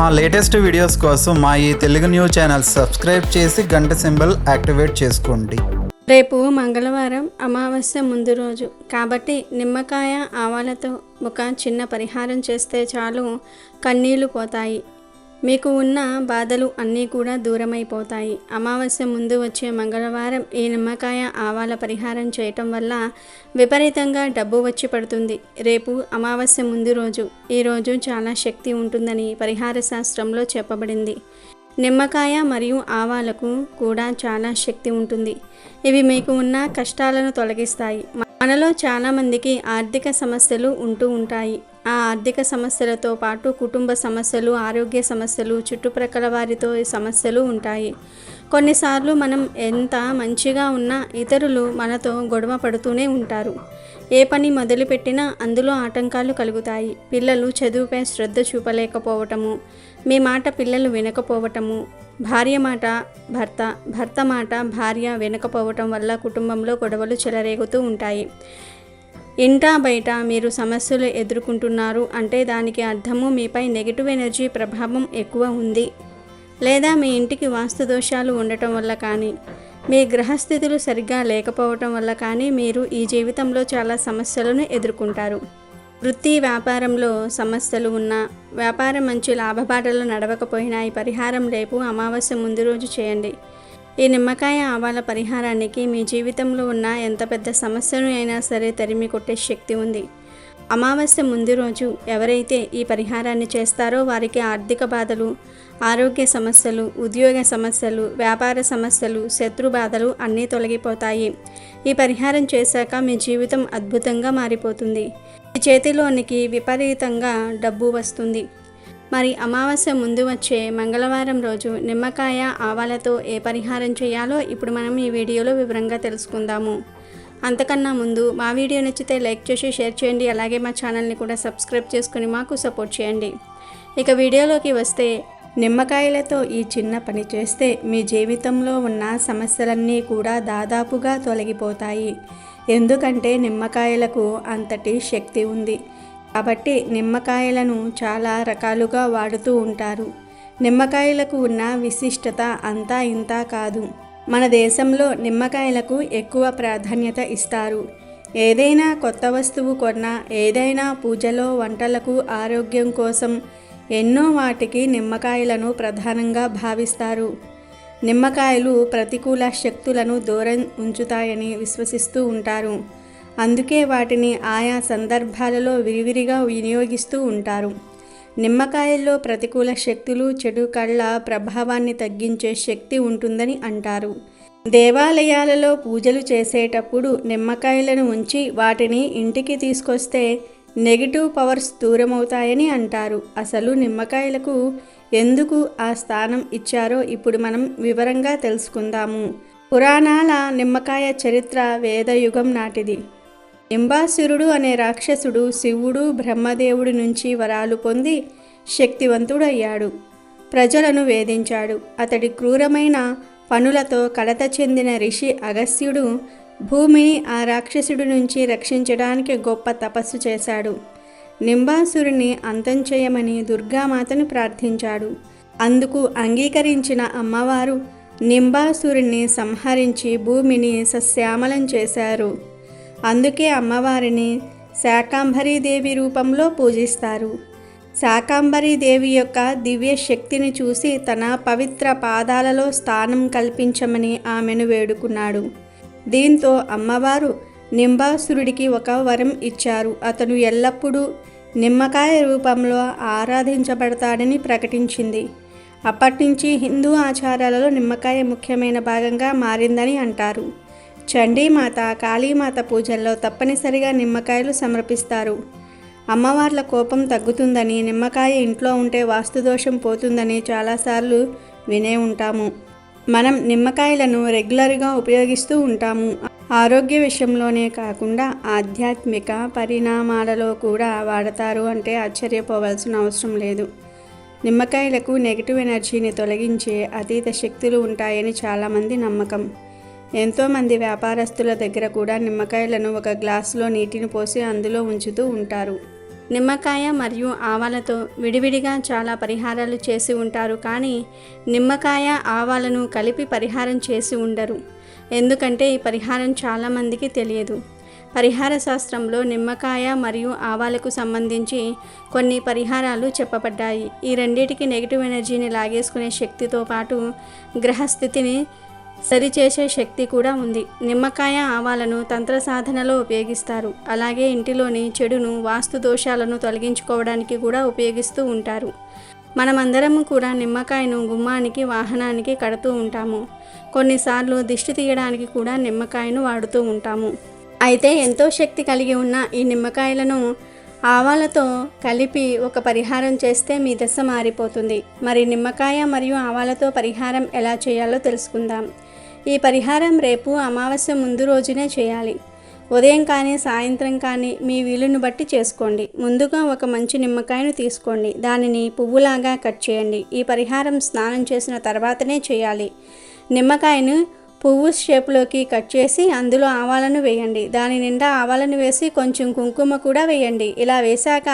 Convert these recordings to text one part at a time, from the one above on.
మా latest videos కోసం మా ఈ తెలుగు న్యూస్ ఛానల్ సబ్స్క్రైబ్ చేసి గంట సింబల్ యాక్టివేట్ చేసుకోండి. రేపు మంగళవారం అమావాస్య ముందు రోజు. కాబట్టి నిమ్మకాయ ఆవాలతో ఒక చిన్న పరిహారం చేస్తే చాలు కన్నీళ్ళు పోతాయి. మీకు ఉన్న బాధలు అన్నీ కూడా దూరమైపోతాయి. అమావాస్య ముందు వచ్చే మంగళవారం ఈ నిమ్మకాయ ఆవాల పరిహారం చేయటం వల్ల విపరీతంగా డబ్బు వచ్చి పడుతుంది. రేపు అమావాస్య ముందు రోజు. ఈ రోజు చాలా శక్తి ఉంటుందని పరిహార శాస్త్రంలో చెప్పబడింది. నిమ్మకాయ మరియు ఆవాలకు కూడా చాలా శక్తి ఉంటుంది. ఇవి మీకు ఉన్న కష్టాలను తొలగిస్తాయి. మనలో చాలామందికి ఆర్థిక సమస్యలు ఉంటూ ఉంటాయి. ఆ ఆర్థిక సమస్యలతో పాటు కుటుంబ సమస్యలు ఆరోగ్య సమస్యలు చుట్టుప్రక్కల వారితో సమస్యలు ఉంటాయి. కొన్నిసార్లు మనం ఎంత మంచిగా ఉన్నా ఇతరులు మనతో గొడవ పడుతూనే ఉంటారు. ఏ పని మొదలుపెట్టినా అందులో ఆటంకాలు కలుగుతాయి. పిల్లలు చదువుపై శ్రద్ధ చూపలేకపోవటము మీ మాట పిల్లలు వినకపోవటము భార్య మాట భర్త భర్త మాట భార్య వినకపోవటం వల్ల కుటుంబంలో గొడవలు చెలరేగుతూ ఉంటాయి. ఇంటా బయట మీరు సమస్యలు ఎదుర్కొంటున్నారు అంటే దానికి అర్థము మీపై నెగిటివ్ ఎనర్జీ ప్రభావం ఎక్కువ ఉంది. లేదా మీ ఇంటికి వాస్తు దోషాలు ఉండటం వల్ల కానీ మీ గ్రహస్థితులు సరిగ్గా లేకపోవటం వల్ల కానీ మీరు ఈ జీవితంలో చాలా సమస్యలను ఎదుర్కొంటారు. వృత్తి వ్యాపారంలో సమస్యలు ఉన్నా వ్యాపారం మంచి లాభబాటలు నడవకపోయినా ఈ పరిహారం రేపు అమావాస్య ముందు రోజు చేయండి. ఈ నిమ్మకాయ ఆవాల పరిహారానికి మీ జీవితంలో ఉన్న ఎంత పెద్ద సమస్యను అయినా సరే తరిమి కొట్టే శక్తి ఉంది. అమావాస్య ముందు రోజు ఎవరైతే ఈ పరిహారాన్ని చేస్తారో వారికి ఆర్థిక బాధలు ఆరోగ్య సమస్యలు ఉద్యోగ సమస్యలు వ్యాపార సమస్యలు శత్రు బాధలు అన్నీ తొలగిపోతాయి. ఈ పరిహారం చేశాక మీ జీవితం అద్భుతంగా మారిపోతుంది. మీ చేతిలోనికి విపరీతంగా డబ్బు వస్తుంది. మరి అమావాస్య ముందు వచ్చే మంగళవారం రోజు నిమ్మకాయ ఆవాలతో ఏ పరిహారం చేయాలో ఇప్పుడు మనం ఈ వీడియోలో వివరంగా తెలుసుకుందాము. అంతకన్నా ముందు మా వీడియో నచ్చితే లైక్ చేసి షేర్ చేయండి. అలాగే మా ఛానల్ని కూడా సబ్స్క్రైబ్ చేసుకుని మాకు సపోర్ట్ చేయండి. ఇక వీడియోలోకి వస్తే నిమ్మకాయలతో ఈ చిన్న పని చేస్తే మీ జీవితంలో ఉన్న సమస్యలన్నీ కూడా దాదాపుగా తొలగిపోతాయి. ఎందుకంటే నిమ్మకాయలకు అంతటి శక్తి ఉంది. కాబట్టి నిమ్మకాయలను చాలా రకాలుగా వాడుతూ ఉంటారు. నిమ్మకాయలకు ఉన్న విశిష్టత అంతా ఇంతా కాదు. మన దేశంలో నిమ్మకాయలకు ఎక్కువ ప్రాధాన్యత ఇస్తారు. ఏదైనా కొత్త వస్తువు కొన్నా ఏదైనా పూజలో వంటలకు ఆరోగ్యం కోసం ఎన్నో వాటికి నిమ్మకాయలను ప్రధానంగా భావిస్తారు. నిమ్మకాయలు ప్రతికూల శక్తులను దూరం ఉంచుతాయని విశ్వసిస్తూ ఉంటారు. అందుకే వాటిని ఆయా సందర్భాలలో విరివిరిగా వినియోగిస్తూ ఉంటారు. నిమ్మకాయల్లో ప్రతికూల శక్తులు చెడు కళ్ళ ప్రభావాన్ని తగ్గించే శక్తి ఉంటుందని అంటారు. దేవాలయాలలో పూజలు చేసేటప్పుడు నిమ్మకాయలను ఉంచి వాటిని ఇంటికి తీసుకొస్తే నెగిటివ్ పవర్స్ దూరమవుతాయని అంటారు. అసలు నిమ్మకాయలకు ఎందుకు ఆ స్థానం ఇచ్చారో ఇప్పుడు మనం వివరంగా తెలుసుకుందాము. పురాణాల నిమ్మకాయ చరిత్ర వేదయుగం నాటిది. ఇంబాసురుడు అనే రాక్షసుడు శివుడు బ్రహ్మదేవుడి నుంచి వరాలు పొంది శక్తివంతుడయ్యాడు. ప్రజలను వేధించాడు. అతడి క్రూరమైన పనులతో కలత చెందిన ఋషి అగస్త్యుడు భూమిని ఆ రాక్షసుడి నుంచి రక్షించడానికి గొప్ప తపస్సు చేశాడు. నింబాసురుని అంతం చేయమని దుర్గామాతను ప్రార్థించాడు. అందుకు అంగీకరించిన అమ్మవారు నింబాసురుణ్ణి సంహరించి భూమిని సశ్యామలం చేశారు. అందుకే అమ్మవారిని శాకాంబరీదేవి రూపంలో పూజిస్తారు. శాకాంబరీదేవి యొక్క దివ్య శక్తిని చూసి తన పవిత్ర పాదాలలో స్థానం కల్పించమని ఆమెను వేడుకున్నాడు. దీంతో అమ్మవారు నింబాసురుడికి ఒక వరం ఇచ్చారు. అతను ఎల్లప్పుడూ నిమ్మకాయ రూపంలో ఆరాధించబడతాడని ప్రకటించింది. అప్పటినుంచి హిందూ ఆచారాలలో నిమ్మకాయ ముఖ్యమైన భాగంగా మారిందని అంటారు. చండీమాత కాళీమాత పూజల్లో తప్పనిసరిగా నిమ్మకాయలు సమర్పిస్తారు. అమ్మవార్ల కోపం తగ్గుతుందని నిమ్మకాయ ఇంట్లో ఉంటే వాస్తుదోషం పోతుందని చాలాసార్లు వినే ఉంటాము. మనం నిమ్మకాయలను రెగ్యులర్గా ఉపయోగిస్తూ ఉంటాము. ఆరోగ్య విషయంలోనే కాకుండా ఆధ్యాత్మిక పరిణామాలలో కూడా వాడతారు అంటే ఆశ్చర్యపోవాల్సిన అవసరం లేదు. నిమ్మకాయలకు నెగిటివ్ ఎనర్జీని తొలగించే అతీత శక్తులు ఉంటాయని చాలామంది నమ్మకం. ఎంతోమంది వ్యాపారస్తుల దగ్గర కూడా నిమ్మకాయలను ఒక గ్లాసులో నీటిని పోసి అందులో ఉంచుతూ ఉంటారు. నిమ్మకాయ మరియు ఆవాలతో విడివిడిగా చాలా పరిహారాలు చేసి ఉంటారు కానీ నిమ్మకాయ ఆవాలను కలిపి పరిహారం చేసి ఉండరు. ఎందుకంటే ఈ పరిహారం చాలామందికి తెలియదు. పరిహార శాస్త్రంలో నిమ్మకాయ మరియు ఆవాలకు సంబంధించి కొన్ని పరిహారాలు చెప్పబడ్డాయి. ఈ రెండింటికి నెగిటివ్ ఎనర్జీని లాగేసుకునే శక్తితో పాటు గ్రహస్థితిని సరిచేసే శక్తి కూడా ఉంది. నిమ్మకాయ ఆవాలను తంత్ర సాధనలో ఉపయోగిస్తారు. అలాగే ఇంటిలోని చెడును వాస్తు దోషాలను తొలగించుకోవడానికి కూడా ఉపయోగిస్తూ ఉంటారు. మనమందరం కూడా నిమ్మకాయను గుమ్మానికి వాహనానికి కడుతూ ఉంటాము. కొన్నిసార్లు దిష్టి తీయడానికి కూడా నిమ్మకాయను వాడుతూ ఉంటాము. అయితే ఎంతో శక్తి కలిగి ఉన్న ఈ నిమ్మకాయలను ఆవాలతో కలిపి ఒక పరిహారం చేస్తే మీ దశ మారిపోతుంది. మరి నిమ్మకాయ మరియు ఆవాలతో పరిహారం ఎలా చేయాలో తెలుసుకుందాం. ఈ పరిహారం రేపు అమావాస్య ముందు రోజునే చేయాలి. ఉదయం కానీ సాయంత్రం కానీ మీ వీలును బట్టి చేసుకోండి. ముందుగా ఒక మంచి నిమ్మకాయను తీసుకోండి. దానిని పువ్వులాగా కట్ చేయండి. ఈ పరిహారం స్నానం చేసిన తర్వాతనే చేయాలి. నిమ్మకాయను పువ్వు షేప్లోకి కట్ చేసి అందులో ఆవాలను వేయండి. దాని నిండా ఆవాలను వేసి కొంచెం కుంకుమ కూడా వేయండి. ఇలా వేశాక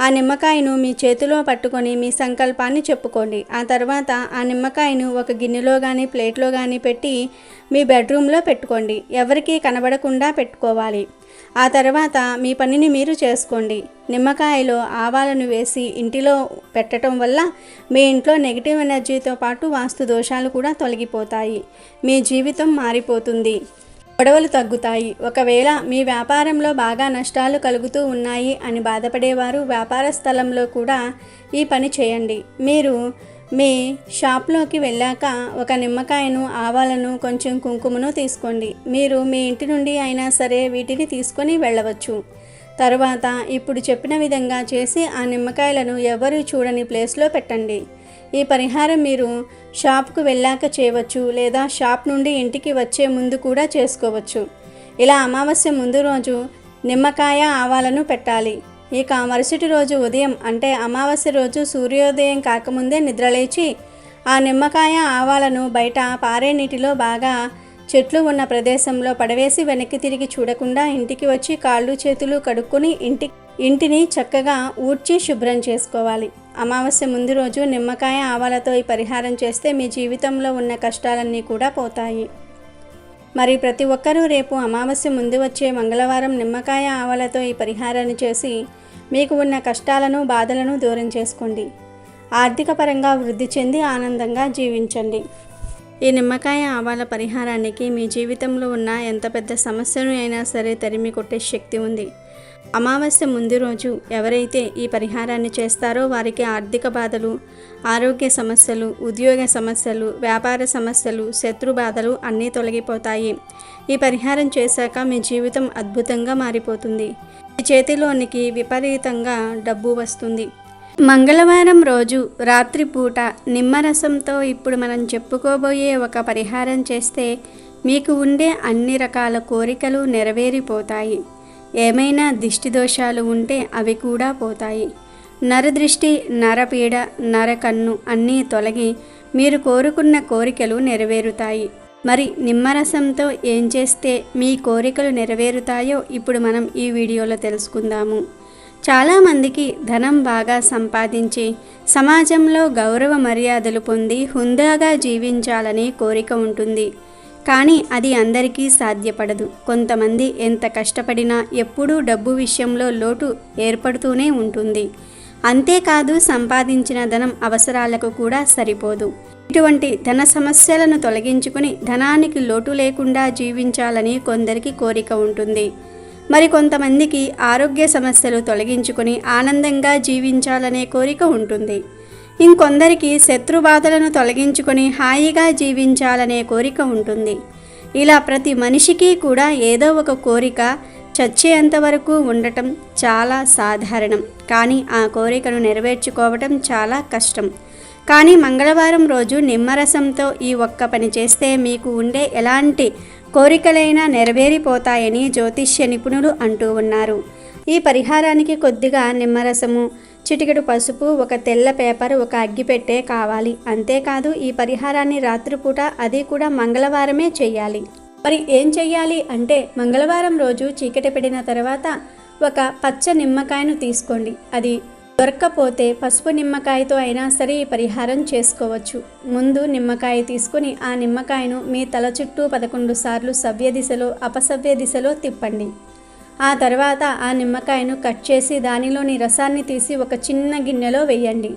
ఆ నిమ్మకాయను మీ చేతిలో పట్టుకొని మీ సంకల్పాన్ని చెప్పుకోండి. ఆ తర్వాత ఆ నిమ్మకాయను ఒక గిన్నెలో కానీ ప్లేట్లో కానీ పెట్టి మీ బెడ్రూమ్లో పెట్టుకోండి. ఎవరికీ కనబడకుండా పెట్టుకోవాలి. ఆ తర్వాత మీ పనిని మీరు చేసుకోండి. నిమ్మకాయలో ఆవాలను వేసి ఇంటిలో పెట్టడం వల్ల మీ ఇంట్లో నెగిటివ్ ఎనర్జీతో పాటు వాస్తు దోషాలు కూడా తొలగిపోతాయి. మీ జీవితం మారిపోతుంది. గొడవలు తగ్గుతాయి. ఒకవేళ మీ వ్యాపారంలో బాగా నష్టాలు కలుగుతూ ఉన్నాయి అని బాధపడేవారు వ్యాపార స్థలంలో కూడా ఈ పని చేయండి. మీరు మీ షాప్లోకి వెళ్ళాక ఒక నిమ్మకాయను ఆవాలను కొంచెం కుంకుమను తీసుకోండి. మీరు మీ ఇంటి నుండి అయినా సరే వీటిని తీసుకొని వెళ్ళవచ్చు. తరువాత ఇప్పుడు చెప్పిన విధంగా చేసి ఆ నిమ్మకాయలను ఎవరు చూడని ప్లేస్లో పెట్టండి. ఈ పరిహారం మీరు షాప్కు వెళ్ళాక చేయవచ్చు లేదా షాప్ నుండి ఇంటికి వచ్చే ముందు కూడా చేసుకోవచ్చు. ఇలా అమావాస్య ముందు రోజు నిమ్మకాయ ఆవాలను పెట్టాలి. ఇక మరుసటి రోజు ఉదయం అంటే అమావాస్య రోజు సూర్యోదయం కాకముందే నిద్రలేచి ఆ నిమ్మకాయ ఆవాలను బయట పారే నీటిలో బాగా చెట్లు ఉన్న ప్రదేశంలో పడవేసి వెనక్కి తిరిగి చూడకుండా ఇంటికి వచ్చి కాళ్ళు చేతులు కడుక్కొని ఇంటి ఇంటిని చక్కగా ఊడ్చి శుభ్రం చేసుకోవాలి. అమావాస్య ముందు రోజు నిమ్మకాయ ఆవాలతో ఈ పరిహారం చేస్తే మీ జీవితంలో ఉన్న కష్టాలన్నీ కూడా పోతాయి. మరి ప్రతి ఒక్కరూ రేపు అమావాస్య ముందు వచ్చే మంగళవారం నిమ్మకాయ ఆవలతో ఈ పరిహారాన్ని చేసి మీకు ఉన్న కష్టాలను బాధలను దూరం చేసుకోండి. ఆర్థిక పరంగా వృద్ధి చెంది ఆనందంగా జీవించండి. ఈ నిమ్మకాయ ఆవాల పరిహారానికి మీ జీవితంలో ఉన్న ఎంత పెద్ద సమస్యను అయినా సరే తరిమి కొట్టే శక్తి ఉంది. అమావాస్య ముందు రోజు ఎవరైతే ఈ పరిహారాన్ని చేస్తారో వారికి ఆర్థిక బాధలు ఆరోగ్య సమస్యలు ఉద్యోగ సమస్యలు వ్యాపార సమస్యలు శత్రు బాధలు అన్నీ తొలగిపోతాయి. ఈ పరిహారం చేశాక మీ జీవితం అద్భుతంగా మారిపోతుంది. మీ చేతిలోనికి విపరీతంగా డబ్బు వస్తుంది. మంగళవారం రోజు రాత్రిపూట నిమ్మరసంతో ఇప్పుడు మనం చెప్పుకోబోయే ఒక పరిహారం చేస్తే మీకు ఉండే అన్ని రకాల కోరికలు నెరవేరిపోతాయి. ఏమైనా దిష్టి దోషాలు ఉంటే అవి కూడా పోతాయి. నరదృష్టి నరపీడ నరకన్ను అన్నీ తొలగి మీరు కోరుకున్న కోరికలు నెరవేరుతాయి. మరి నిమ్మరసంతో ఏం చేస్తే మీ కోరికలు నెరవేరుతాయో ఇప్పుడు మనం ఈ వీడియోలో తెలుసుకుందాము. చాలామందికి ధనం బాగా సంపాదించి సమాజంలో గౌరవ మర్యాదలు పొంది హుందాగా జీవించాలని కోరిక ఉంటుంది. కానీ అది అందరికీ సాధ్యపడదు. కొంతమంది ఎంత కష్టపడినా ఎప్పుడూ డబ్బు విషయంలో లోటు ఏర్పడుతూనే ఉంటుంది. అంతేకాదు సంపాదించిన ధనం అవసరాలకు కూడా సరిపోదు. ఇటువంటి ధన సమస్యలను తొలగించుకుని ధనానికి లోటు లేకుండా జీవించాలని కొందరికి కోరిక ఉంటుంది. మరి కొంతమందికి ఆరోగ్య సమస్యలు తొలగించుకొని ఆనందంగా జీవించాలనే కోరిక ఉంటుంది. ఇంకొందరికి శత్రుబాధలను తొలగించుకొని హాయిగా జీవించాలనే కోరిక ఉంటుంది. ఇలా ప్రతి మనిషికి కూడా ఏదో ఒక కోరిక చచ్చేంత వరకు ఉండటం చాలా సాధారణం. కానీ ఆ కోరికను నెరవేర్చుకోవటం చాలా కష్టం. కానీ మంగళవారం రోజు నిమ్మరసంతో ఈ ఒక్క పని చేస్తే మీకు ఉండే ఎలాంటి కోరికలైనా నెరవేరిపోతాయని జ్యోతిష్య నిపుణులు అంటూ ఉన్నారు. ఈ పరిహారానికి కొద్దిగా నిమ్మరసము చిటికెడు పసుపు ఒక తెల్ల పేపర్ ఒక అగ్గిపెట్టే కావాలి. అంతేకాదు ఈ పరిహారాన్ని రాత్రిపూట అది కూడా మంగళవారమే చేయాలి మరి ఏం చెయ్యాలి అంటే మంగళవారం రోజు చీకటి పడిన తర్వాత ఒక పచ్చ నిమ్మకాయను తీసుకోండి. అది దొరక్కపోతే పసుపు నిమ్మకాయతో అయినా సరే ఈ పరిహారం చేసుకోవచ్చు. ముందు నిమ్మకాయ తీసుకుని ఆ నిమ్మకాయను మీ తల చుట్టూ పదకొండు సార్లు సవ్య దిశలో అపసవ్య దిశలో తిప్పండి. ఆ తర్వాత ఆ నిమ్మకాయను కట్ చేసి దానిలోని రసాన్ని తీసి ఒక చిన్న గిన్నెలో వేయండి.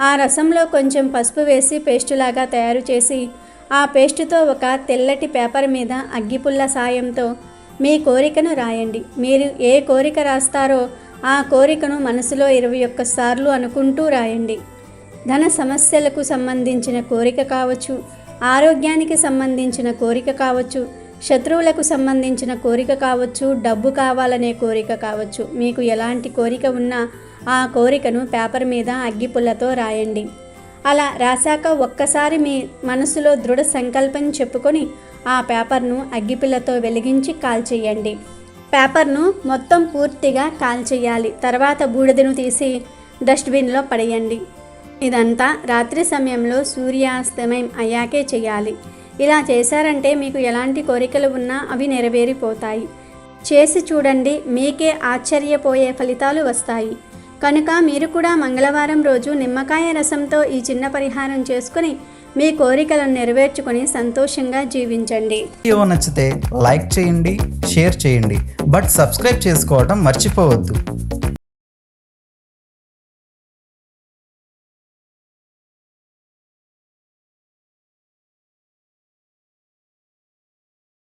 ఆ రసంలో కొంచెం పసుపు వేసి పేస్టులాగా తయారు చేసి ఆ పేస్టుతో ఒక తెల్లటి పేపర్ మీద అగ్గిపుల్ల సాయంతో మీ కోరికను రాయండి. మీరు ఏ కోరిక రాస్తారో ఆ కోరికను మనసులో ఇరవై ఒక్క సార్లు అనుకుంటూ రాయండి. ధన సమస్యలకు సంబంధించిన కోరిక కావచ్చు ఆరోగ్యానికి సంబంధించిన కోరిక కావచ్చు శత్రువులకు సంబంధించిన కోరిక కావచ్చు డబ్బు కావాలనే కోరిక కావచ్చు. మీకు ఎలాంటి కోరిక ఉన్నా ఆ కోరికను పేపర్ మీద అగ్గిపుల్లతో రాయండి. అలా రాశాక ఒక్కసారి మీ మనసులో దృఢ సంకల్పం చెప్పుకొని ఆ పేపర్ను అగ్గిపుల్లతో వెలిగించి కాల్చేయండి పేపర్ను మొత్తం పూర్తిగా కాల్చేయాలి తర్వాత బూడిదను తీసి డస్ట్బిన్లో పడేయండి. ఇదంతా రాత్రి సమయంలో సూర్యాస్తమయం అయ్యాకే చేయాలి. ఇలా చేశారంటే మీకు ఎలాంటి కోరికలు ఉన్నా అవి నెరవేరిపోతాయి. చేసి చూడండి మీకే ఆశ్చర్యపోయే ఫలితాలు వస్తాయి. కనుక మీరు కూడా మంగళవారం రోజు నిమ్మకాయ రసంతో ఈ చిన్న పరిహారం చేసుకుని మీ కోరికలను నెరవేర్చుకొని సంతోషంగా జీవించండి. వీడియో నచ్చితే లైక్ చేయండి షేర్ చేయండి. బట్ సబ్స్క్రైబ్ చేసుకోవడం మర్చిపోవద్దు.